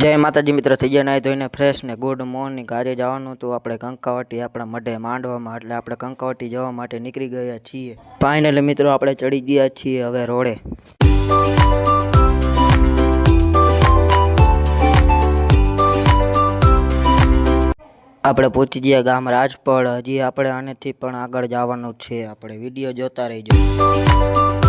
જય માતાજી મિત્રો, થઈ ગયા નાહી ધોઈને ફ્રેશ ને ગુડ મોર્નિંગ આજે જવાનું હતું આપણે કંકાવટી, આપણા મઢે માંડવામાં. એટલે આપણે કંકાવટી જવા માટે નીકળી ગયા છીએ. ફાઇનલી મિત્રો, આપણે ચડી ગયા છીએ હવે રોડે. આપણે પહોંચી ગયા ગામ રાજપળ હજી આપણે આનેથી પણ આગળ જવાનું છે. આપણે વીડિયો જોતા રહીજો.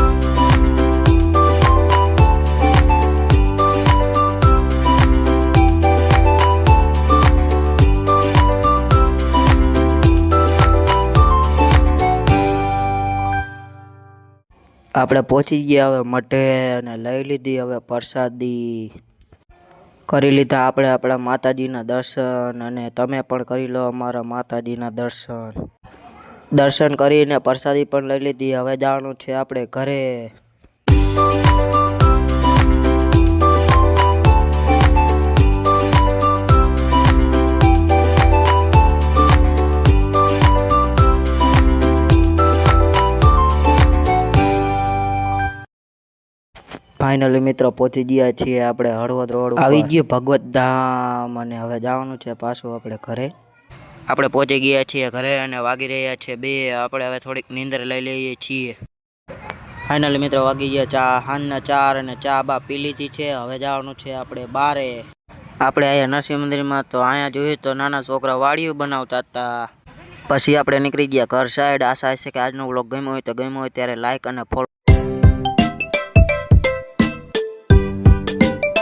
આપણે પહોંચી ગયા હવે મઢે અને લઈ લીધી હવે પ્રસાદી. કરી લીધા આપણે આપણા માતાજીના દર્શન અને તમે પણ કરી લો અમારા માતાજીના દર્શન. દર્શન કરીને પ્રસાદી પણ લઈ લીધી. હવે જવાનું છે આપણે ઘરે. ફાઇનલી મિત્રો પહોંચી ગયા છીએ આપણે હળવદ રોડ આવી ગયું ભગવત ધામ અને હવે જવાનું છે પાછું આપણે ઘરે. આપણે પહોંચી ગયા છીએ ઘરે અને વાગી રહ્યા છે બે. આપણે હવે થોડીક નીંદર લઈ લઈએ છીએ. ફાઇનલી મિત્રો વાગી ગયા ચા હાનના ચાર અને ચા બા પી લીધી છે. હવે જવાનું છે આપણે બારે. આપણે અહીંયા નરસિંહ મંદિરમાં તો અહીંયા જોયું તો નાના છોકરા વાડીયું બનાવતા હતા. પછી આપણે નીકળી ગયા ઘર સાઈડ આશા છે કે આજનો વ્લોગ ગમ્યો હોય તો ગમ્યો હોય ત્યારે લાઈક અને ફોલો